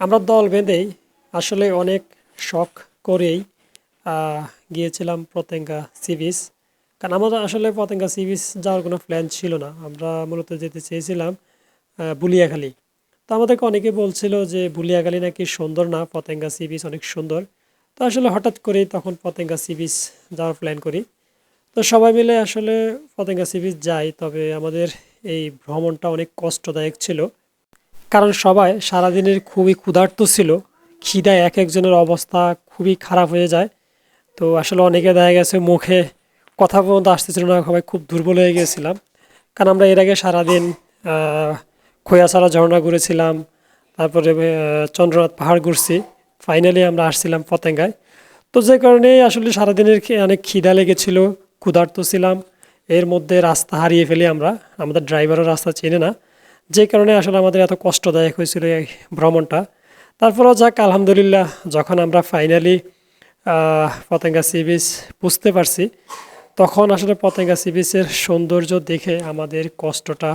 আমরা দল বেঁধেই আসলে অনেক শখ করেই গিয়েছিলাম পতেঙ্গা সি বিচ কারণ আমাদের আসলে পতেঙ্গা সি বিচ যাওয়ার কোনো প্ল্যান ছিল না। আমরা মূলত যেতে চেয়েছিলাম বুলিয়াখালী। তো আমাদেরকে অনেকে বলছিল যে বুলিয়াখালী নাকি সুন্দর না, পতেঙ্গা সি বিচ অনেক সুন্দর। তো আসলে হঠাৎ করেই তখন পতেঙ্গা সি বিচ যাওয়ার প্ল্যান করি। তো সবাই মিলে আসলে পতেঙ্গা সি বিচ যাই, তবে আমাদের এই ভ্রমণটা অনেক কষ্টদায়ক ছিল। কারণ সবাই সারাদিনের খুবই ক্ষুধার্ত ছিল। খিদায় এক একজনের অবস্থা খুবই খারাপ হয়ে যায়। তো আসলে অনেকে দেখা গেছে মুখে কথা পর্যন্ত আসতেছিল না, সবাই খুব দুর্বল হয়ে গিয়েছিলাম। কারণ আমরা এর আগে সারাদিন খোয়াছাড়া ঝর্ণা ঘুরেছিলাম, তারপরে চন্দ্রনাথ পাহাড় ঘুরছি। ফাইনালি আমরা আসছিলাম পতেঙ্গায়। তো যে কারণে আসলে সারাদিনের অনেক খিদা লেগেছিল, ক্ষুধার্ত ছিলাম। এর মধ্যে রাস্তা হারিয়ে ফেলি আমরা। আমাদের ড্রাইভারও রাস্তা চেনে না। যে কারণে আসলে আমাদের এত কষ্টদায়ক হয়েছিল এই ভ্রমণটা। তারপরেও যাক, আলহামদুলিল্লাহ, যখন আমরা ফাইনালি পতেঙ্গা সি বিচ বুঝতে পারছি, তখন আসলে পতেঙ্গা সি বিচের সৌন্দর্য দেখে আমাদের কষ্টটা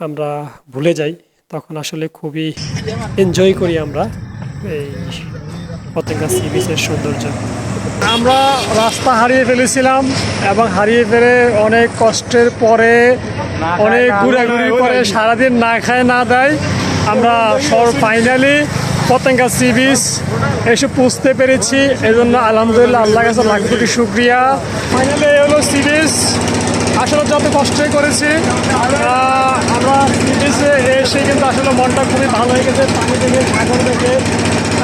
আমরা ভুলে যাই। তখন আসলে খুবই এনজয় করি আমরা এই পতেঙ্গা সি বিচের সৌন্দর্য। আমরা রাস্তা হারিয়ে ফেলেছিলাম এবং হারিয়ে ফেলে অনেক কষ্টের পরে অনেক ঘোরাঘুরি করে সারাদিন না খায় না দেয়। আমরা সর ফাইনালি পতেঙ্গা সি বিচ এসে পুষতে পেরেছি। এজন্য আলহামদুলিল্লাহ আল্লাহ কাছে লাখ কোটি শুক্রিয়া। ফাইনালি এই হলো সি বিচ আসলে যত কষ্টই করেছি আমরা সি বিচে এসে কিন্তু আসলে মনটা খুবই ভালো হয়ে গেছে। পানি দেখে সাগর দেখে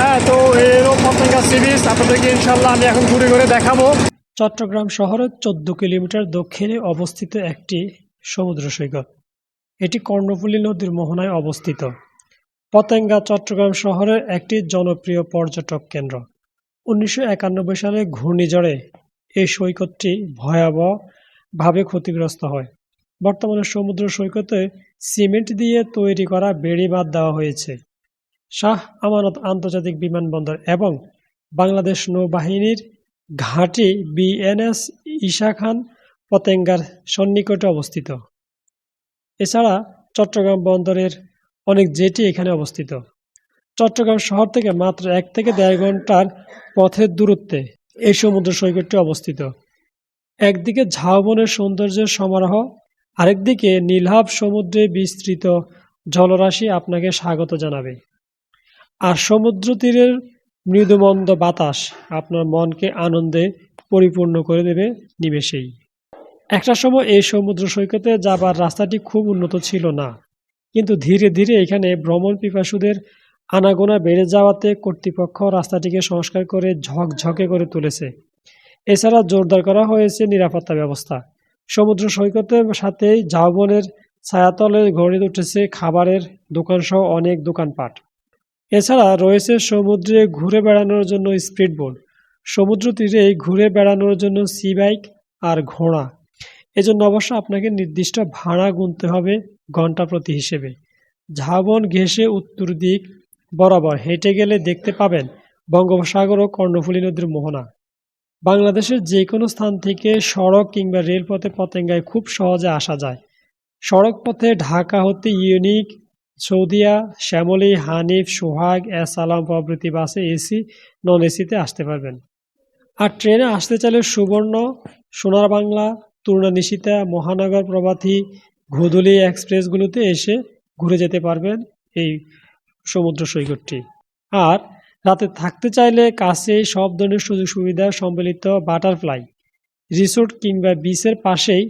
হ্যাঁ তো এরও পতেঙ্গা সি বিচ আপনাদেরকে ইনশাল্লাহ আমি এখন ঘুরে ঘুরে দেখাবো। চট্টগ্রাম শহরের চোদ্দ কিলোমিটার দক্ষিণে অবস্থিত একটি সমুদ্র সৈকত। এটি কর্ণফুলী নদীর মোহনায় অবস্থিত। পতেঙ্গা চট্টগ্রাম শহরের একটি জনপ্রিয় পর্যটক কেন্দ্র। উনিশশো একানব্বই সালে ঘূর্ণিঝড়ে এই সৈকতটি ভয়াবহভাবে ক্ষতিগ্রস্ত হয়। বর্তমানে সমুদ্র সৈকতে সিমেন্ট দিয়ে তৈরি করা বেড়ি বেড়িবাঁধ দেওয়া হয়েছে। শাহ আমানত আন্তর্জাতিক বিমানবন্দর এবং বাংলাদেশ নৌবাহিনীর ঘাঁটি বিএনএস ঈশা খান পতেঙ্গার সন্নিকটে অবস্থিত। এছাড়া চট্টগ্রাম বন্দরের অনেক জেটি এখানে অবস্থিত। চট্টগ্রাম শহর থেকে মাত্র এক থেকে দেড় ঘণ্টার পথের দূরত্বে এই সমুদ্র সৈকতটি অবস্থিত। একদিকে ঝাউবনের সৌন্দর্যের সমারোহ, আরেকদিকে নীলাভ সমুদ্রে বিস্তৃত জলরাশি আপনাকে স্বাগত জানাবে। আর সমুদ্র তীরের মৃদুমন্দ বাতাস আপনার মনকে আনন্দে পরিপূর্ণ করে দেবে নিমেষেই। একটা সময় এই সমুদ্র সৈকতে যাবার রাস্তাটি খুব উন্নত ছিল না, কিন্তু ধীরে ধীরে এখানে ভ্রমণ পিপাসুদের আনাগোনা বেড়ে যাওয়াতে কর্তৃপক্ষ রাস্তাটিকে সংস্কার করে ঝকঝকে করে তুলেছে। এছাড়া জোরদার করা হয়েছে নিরাপত্তা ব্যবস্থা। সমুদ্র সৈকতের সাথেই ঝাউবনের ছায়াতলে গড়ে উঠেছে খাবারের দোকানসহ অনেক দোকানপাট। এছাড়া রয়েছে সমুদ্রে ঘুরে বেড়ানোর জন্য স্পিড বোট সমুদ্র তীরে ঘুরে বেড়ানোর জন্য সি বাইক আর ঘোড়া। এজন্য অবশ্য আপনাকে নির্দিষ্ট ভাড়া গুনতে হবে ঘণ্টা প্রতি হিসেবে। ঝাবন ঘেঁষে উত্তর দিক বরাবর হেঁটে গেলে দেখতে পাবেন বঙ্গোপসাগর ও কর্ণফুলী নদীর মোহনা। বাংলাদেশের যে কোনো স্থান থেকে সড়ক কিংবা রেলপথে পতেঙ্গায় খুব সহজে আসা যায়। সড়ক পথে ঢাকা হতে ইউনিক সৌদিয়া, শ্যামলী, হানিফ, সোহাগ, এস আলাম প্রভৃতি বাসে এসি, নন এসিতে আসতে পারবেন। আর ট্রেনে আসতে চাইলে সুবর্ণ, সোনার বাংলা তুর্না নিশিতা, মহানগর প্রভাতী, ঘুদুলি এক্সপ্রেসগুলোতে এসে ঘুরে যেতে পারবেন এই সমুদ্র সৈকতটি। আর রাতে থাকতে চাইলে কাছেই সব ধরনের সুযোগ সুবিধা সম্মিলিত বাটারফ্লাই রিসোর্ট কিংবা বিচের পাশেই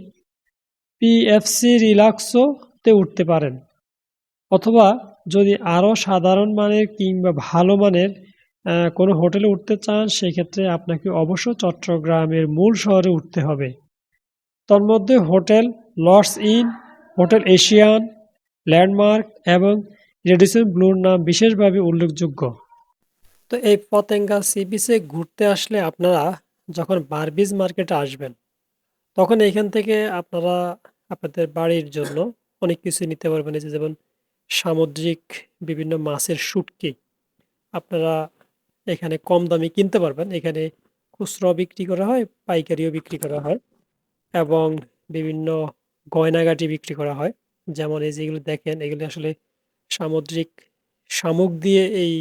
পিএফসি রিলাক্সোতে উঠতে পারেন। অথবা যদি আরও সাধারণ মানের কিংবা ভালো মানের কোনো হোটেলে উঠতে চান, সেক্ষেত্রে আপনাকে অবশ্য চট্টগ্রামের মূল শহরে উঠতে হবে। তন্মধ্যে hotel Lords Inn, hotel Asian, Landmark এবং রেডিসন ব্লুর নাম বিশেষভাবে উল্লেখযোগ্য। তো এই পতেঙ্গা সি ঘুরতে আসলে আপনারা যখন বারবিজ মার্কেটে আসবেন, তখন এখান থেকে আপনারা আপনাদের বাড়ির জন্য অনেক কিছু নিতে পারবেন। যেমন সামুদ্রিক বিভিন্ন মাছের শুটকি আপনারা এখানে কম দামে কিনতে পারবেন। এখানে খুচরো বিক্রি করা হয়, পাইকারিও বিক্রি করা হয় এবং বিভিন্ন গয়নাগাটি বিক্রি করা হয়। যেমন এই যেগুলো দেখেন, এগুলি আসলে সামুদ্রিক শামুক দিয়ে এই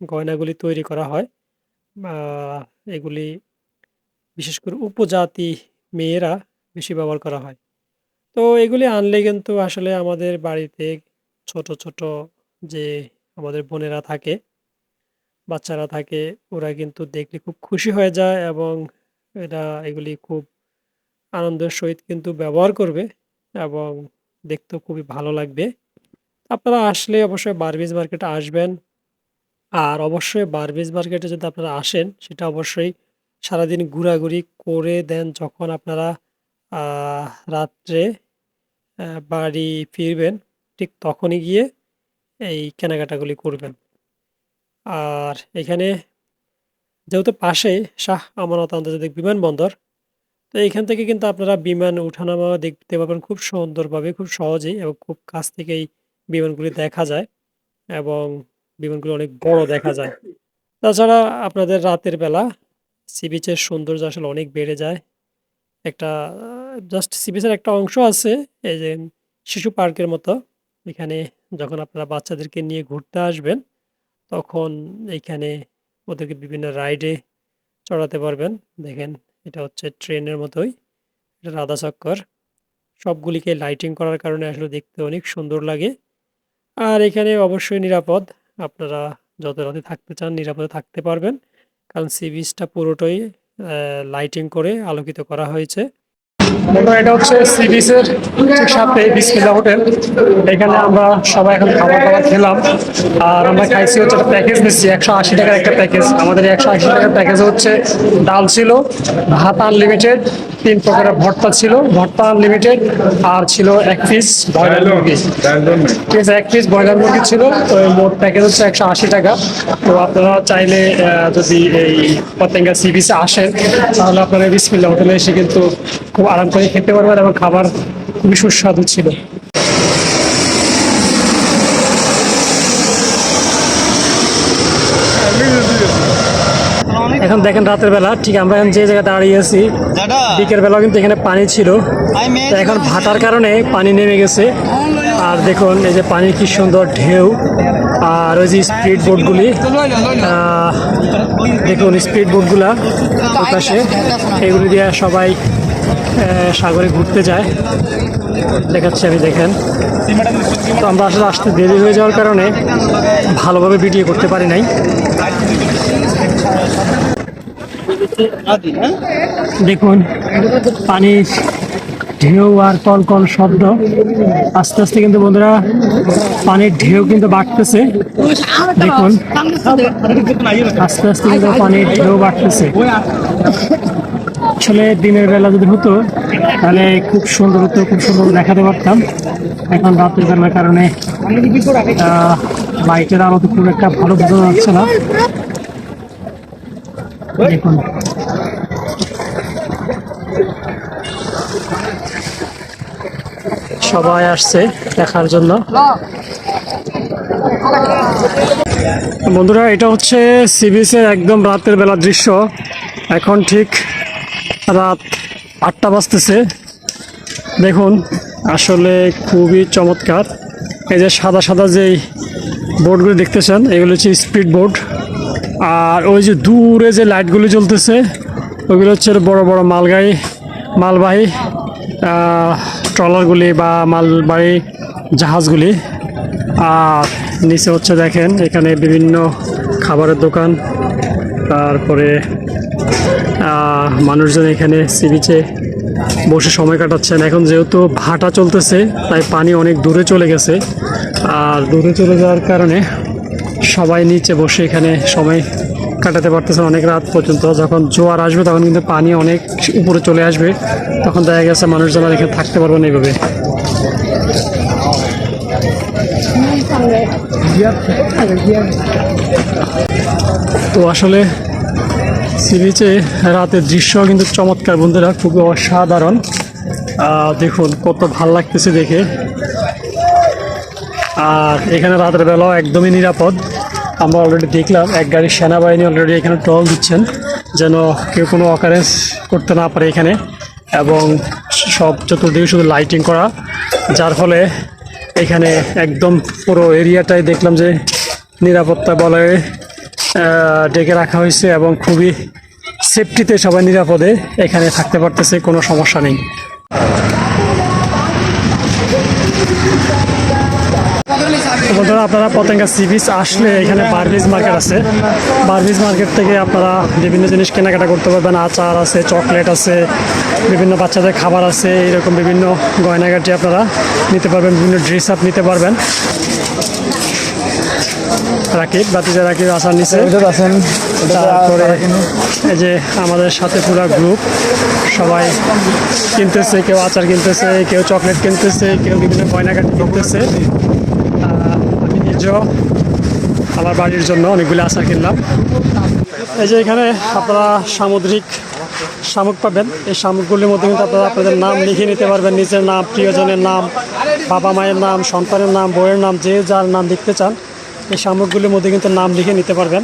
গয়নাগুলি তৈরি করা হয়। এগুলি বিশেষ করে উপজাতি মেয়েরা বেশি ব্যবহার করা হয়। তো এগুলি আনলে কিন্তু আসলে আমাদের বাড়িতে ছোট ছোট যে আমাদের বোনেরা থাকে, বাচ্চারা থাকে, ওরা কিন্তু দেখলে খুব খুশি হয়ে যায় এবং এরা এগুলি খুব আনন্দের সহিত কিন্তু ব্যবহার করবে এবং দেখতেও খুবই ভালো লাগবে। আপনারা আসলে অবশ্যই বারবিজ মার্কেটে আসবেন। আর অবশ্যই বারবিজ মার্কেটে যদি আপনারা আসেন, সেটা অবশ্যই সারাদিন ঘোরাঘুরি করে দেন যখন আপনারা রাত্রে বাড়ি ফিরবেন। ঠিক তখনই গিয়ে এই কেনাকাটাগুলি করবেন। আর এখানে যেহেতু পাশে শাহ আমানত আন্তর্জাতিক বিমানবন্দর, তো এখান থেকে কিন্তু আপনারা বিমান উঠানামা দেখতে পাবেন খুব সুন্দরভাবে, খুব সহজেই এবং খুব কাছ থেকেই বিমানগুলি দেখা যায় এবং বিমানগুলো অনেক বড় দেখা যায়। তাছাড়া আপনাদের রাতের বেলা সি বিচের সৌন্দর্য আসলে অনেক বেড়ে যায়। একটা জাস্ট সি বিচের একটা অংশ আছে, এই যে শিশু পার্কের মতো। এখানে যখন আপনারা বাচ্চাদেরকে নিয়ে ঘুরতে আসবেন, তখন এইখানে ওদেরকে বিভিন্ন রাইডে চড়াতে পারবেন। দেখেন, এটা হচ্ছে ট্রেনের মতোই, এটা রাধা চক্কর। সবগুলিকে লাইটিং করার কারণে আসলে দেখতে অনেক সুন্দর লাগে। আর এখানে অবশ্যই নিরাপদ, আপনারা যত রাতে থাকতে চান নিরাপদে থাকতে পারবেন। কারণ সি বিচটা পুরোটাই লাইটিং করে আলোকিত করা হয়েছে। বন্ধুরা এটা হচ্ছে সি বিচের ঠিক সাথে বিসমিল্লা হোটেল। এখানে আমরা সবাই এখন খাবার দাবার খেলাম। আর আমরা খাইছি হচ্ছে একটা প্যাকেজ নিচ্ছি, একশো আশি টাকার একটা প্যাকেজ আমাদের একশো আশি টাকার প্যাকেজ হচ্ছে ডাল ছিল, ভাত আনলিমিটেড তিন প্রকারের ভর্তা ছিল ভর্তা আনলিমিটেড আর ছিল এক পিস ব্রয়লার মুরগি। ঠিক আছে এক পিস ব্রয়লার মুরগি ছিল তো মোট প্যাকেজ হচ্ছে একশো আশি টাকা। তো আপনারা চাইলে যদি এই পতেঙ্গা সি বিচে আসেন তাহলে আপনারা বিসমিল্লা হোটেলে এসে কিন্তু খুব আরাম করে খেতে পারবেন এবং খাবার খুবই সুস্বাদু ছিল। এখন দেখেন রাতের বেলা ঠিক আমরা এখন যে জায়গায় দাঁড়িয়ে আছি বিকেল বেলা কিন্তু এখানে পানি ছিল। তো এখন ভাটার কারণে পানি নেমে গেছে। আর দেখুন এই যে পানির কি সুন্দর ঢেউ আর ওই যে স্পিড বোটগুলি দেখুন স্পিড বোটগুলা পাশে এগুলি দিয়ে সবাই সাগরে ঘুরতে যায়। দেখাচ্ছি আমি দেখেন। তো আমরা আসলে আসতে দেরি হয়ে যাওয়ার কারণে ভালোভাবে ভিডিও করতে পারি নাই। দেখুন পানির ঢেউ আর কলকল শব্দ। আস্তে আস্তে কিন্তু বন্ধুরা, পানির ঢেউ কিন্তু বাড়তেছে। দেখুন, আস্তে আস্তে কিন্তু পানির ঢেউ বাড়তেছে। আসলে দিনের বেলা যদি হতো, তাহলে খুব সুন্দর হতো, খুব সুন্দর দেখাতে পারতাম। এখন রাতের বেলার কারণে লাইটের আলো তো খুব একটা ভালো বোঝা যাচ্ছে না। দেখুন সবাই আসছে দেখার জন্য। বন্ধুরা, এটা হচ্ছে সিবিসের একদম রাতের বেলার দৃশ্য। এখন ঠিক রাত আটটা বাজতেছে। দেখুন, আসলে খুবই চমৎকার। এই যে সাদা সাদা যেই বোর্ডগুলো দেখতেছেন, এগুলো হচ্ছে স্পিড বোর্ড। আর ওই যে দূরে যে লাইটগুলি জ্বলতেছে ওইগুলো হচ্ছে বড় বড় মালগাড়ি। মালবাহী ট্রলারগুলি বা মালবাহী জাহাজগুলি। আর নিচে হচ্ছে দেখেন, এখানে বিভিন্ন খাবারের দোকান। তারপরে মানুষজন এখানে সি বিচে বসে সময় কাটাচ্ছেন। এখন যেহেতু ভাটা চলতেছে, তাই পানি অনেক দূরে চলে গেছে। আর দূরে চলে যাওয়ার কারণে সবাই নিচে বসে এখানে সময় কাটাতে পারতেছেন অনেক রাত পর্যন্ত। যখন জোয়ার আসবে, তখন কিন্তু পানি অনেক উপরে চলে আসবে। তখন দেখা গেছে মানুষজন আর এখানে থাকতে পারবে না এইভাবে। তো আসলে সি বিচে রাতের দৃশ্য কিন্তু চমৎকার বন্ধুরা, খুবই অসাধারণ। দেখুন, কত ভালো লাগতেছে দেখে। আর এখানে রাতের বেলাও একদমই নিরাপদ। আমরা অলরেডি দেখলাম এক গাড়ি সেনাবাহিনী অলরেডি এখানে টল দিচ্ছেন যেন কেউ কোনো অকারেন্স করতে না পারে এখানে এবং সব চতুর্দিকে শুধু লাইটিং করা যার ফলে এখানে একদম পুরো এরিয়াটাই দেখলাম যে নিরাপত্তা বলে আহ, ডেকে রাখা হয়েছে এবং খুবই সেফটিতে সবাই নিরাপদে এখানে থাকতে পারতেছে কোনো সমস্যা নেই। বন্ধুরা আপনারা পতেঙ্গা সি বিচ আসলে এখানে বার্বিজ মার্কেট আছে। বার্বিজ মার্কেট থেকে আপনারা বিভিন্ন জিনিস কেনাকাটা করতে পারবেন। আচার আছে চকলেট আছে বিভিন্ন বাচ্চাদের খাবার আছে এরকম বিভিন্ন গয়নাগাটি আপনারা নিতে পারবেন বিভিন্ন ড্রেস আপ নিতে পারবেন। রাকিব বাতিজা রাকিব আচার নিচে। আছেন তারপরে এই যে আমাদের সাথে পুরো গ্রুপ সবাই কিনতেছে কেউ আচার কিনতেছে কেউ চকলেট কিনতেছে কেউ বিভিন্ন গয়নাঘাট কিনতেছে। নিজেও আমার বাড়ির জন্য অনেকগুলি আশা কিনলাম। এই যে এখানে আপনারা সামুদ্রিক শামুক পাবেন। এই শামুকগুলির মধ্যে কিন্তু আপনারা আপনাদের নাম লিখে নিতে পারবেন। নিজের নাম, প্রিয়জনের নাম, বাবা মায়ের নাম, সন্তানের নাম বইয়ের নাম, যে যার নাম লিখতে চান, এই শামুকগুলির মধ্যে কিন্তু নাম লিখে নিতে পারবেন।